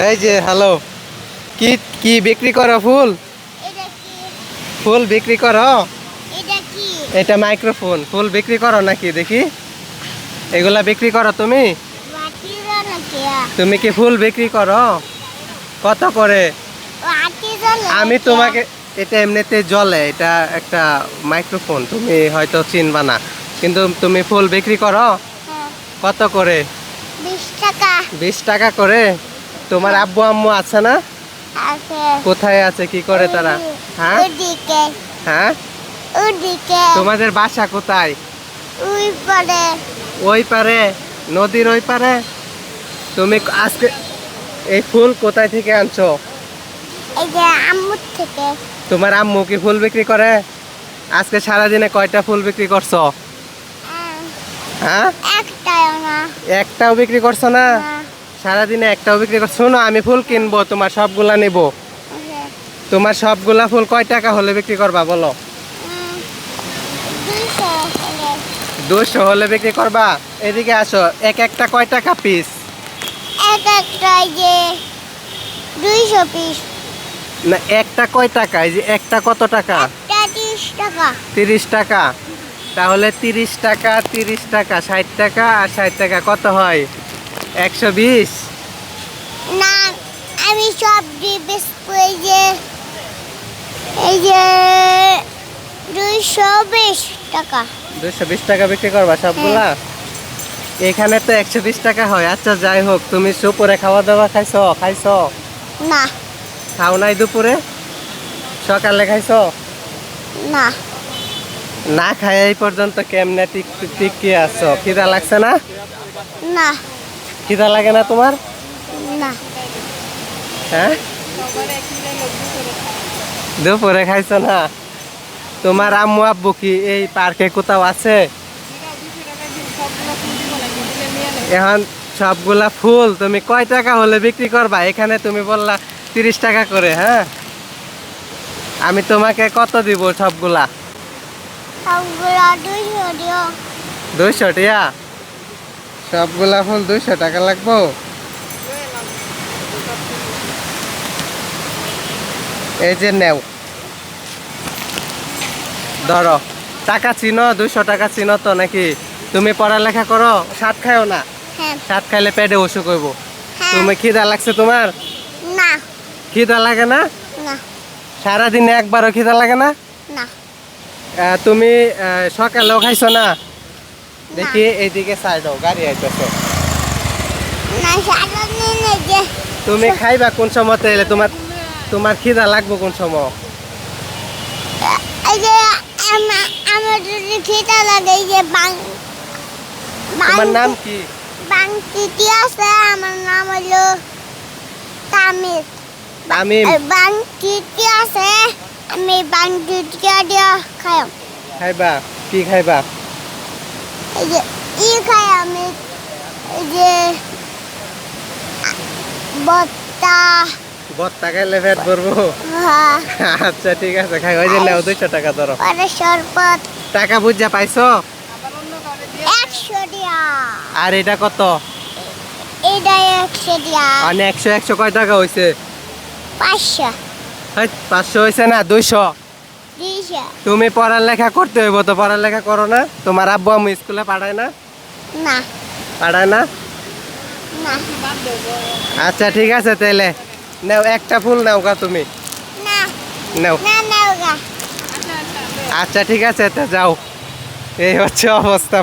এই যে হ্যালো কি কি বিক্রি করো ফুল? ফুল বিক্রি করো? এটা মাইক্রোফোন ফুল বিক্রি করো নাকি দেখি। এগুলা বিক্রি করো তুমি? তুমি কি ফুল বিক্রি করো? কত করে? আমি তোমাকে এটা এমনিতে জলে এটা একটা মাইক্রোফোন তুমি হয়তো চিনবা না। কিন্তু তুমি ফুল বিক্রি করো? কত করে? বিশ টাকা। বিশ টাকা করে? তোমার আব্বু আম্মু আছে না? কোথায় আছে? কি করে তারা? হ্যাঁ? হ্যাঁ? তোমাদের বাসা কোথায়? ওই পরে। ওই পারে? নদীর ওই পারে? তুমি আজকে এই ফুল কোথায় থেকে আনছো? এই যে আম্মুর থেকে। তোমার আম্মু কি ফুল বিক্রি করে? আজকে সারাদিনে কয়টা ফুল বিক্রি করছ? হ্যাঁ। একটাও না। একটাও বিক্রি করছ না, সারাদিনে একটাও বিক্রি করছ। শোনো আমি ফুল কিনবো তোমার সবগুলা নেব। তোমার সবগুলা ফুল কয় টাকা হলে বিক্রি করবা বলো? দুশো হলে বিক্রি করবা? এদিকে আসো এক একটা কয় টাকা পিস এক একটা যে দুইশো পিস না একটা কয় টাকা? এই যে একটা কত টাকা? তিরিশ টাকা। তিরিশ টাকা। তাহলে তিরিশ টাকা তিরিশ টাকা ষাট টাকা আর ষাট টাকা কত হয়? একশো বিশ। না আমি সব ডিবেস এই যে এই যে দুইশো বিশ টাকা। দুশো বিশ টাকা বিক্রি করবা সবগুলা? এখানে তো একশো বিশ টাকা হয়। আচ্ছা যাই হোক তুমি দুপুরে খাওয়া দাওয়া খাইছো? খাইছো? না। খাও নাই দুপুরে? সকালে খাইছো? না। না খাই এই পর্যন্ত কেমনে টিক টিকি আছো? খিদা লাগছে না? না। খিদা লাগে না তোমার? না। হ্যাঁ? দুপুরে খাইছো না? তোমার আম্মু আব্বু কি এই পার্কে কোথাও আছে? এখন সবগুলা ফুল তুমি কয় টাকা হলে বিক্রি করবা? এখানে তুমি বললা তিরিশ টাকা করে হ্যাঁ? আমি তোমাকে কত দিব সবগুলা? দুইশো টিয়া? সবগুলা ফুল দুইশো টাকা লাগবো। এই যে নেও। ধরো টাকা চিনো দুইশো টাকা চিনো তো নাকি? তুমি পড়ালেখা করো সাত খাও না? হ্যাঁ। সাত খাইলে পেটে অসুখ হইব হ্যাঁ। তুমি খিদা লাগছে তোমার? না। খিদা লাগে না? সারাদিনে একবারও খিদা লাগে না? তুমি সকালেও খাইছো না? দেখি এইদিকে গাড়ি আইতেছে। তুমি খাইবা কোন সময় এলে তোমার তোমার খিদা লাগবো কোন সময়? আমার যদি খিদা লাগে যে বাং তোমার নাম কি? বাংকিটি আছে আমার নাম হলো তামিম বাংকিটি আছে আমি বাংকিটিয়া দিয়া খাই খাইবা কি খাইবা? এই যে ই খাই আমি এই যে বত্তা। বত্তা খাইলে পেট ভরবো? হ্যাঁ, আচ্ছা ঠিক আছে খাই ওই যে নাও দুইশো টাকা ধরো। শরবত। টাকা বুঝা পাইছো? একশো দিয়া। আর এটা কত? এটা একশো দিয়া। মানে একশো একশো কয় টাকা হয়েছে পাঁচশো। পাঁচশো হয়েছে না দুইশো? তুমি পড়ালেখা করতে হইব তো পড়ালেখা করো না? তোমার আব্বু আম্মু স্কুলে পাঠায় না? না। পাঠায় না? না। আচ্ছা ঠিক আছে তাহলে। নাও একটা ফুল নাও গা তুমি। না। নাও। আচ্ছা ঠিক আছে তা যাও। এই হচ্ছে অবস্থা।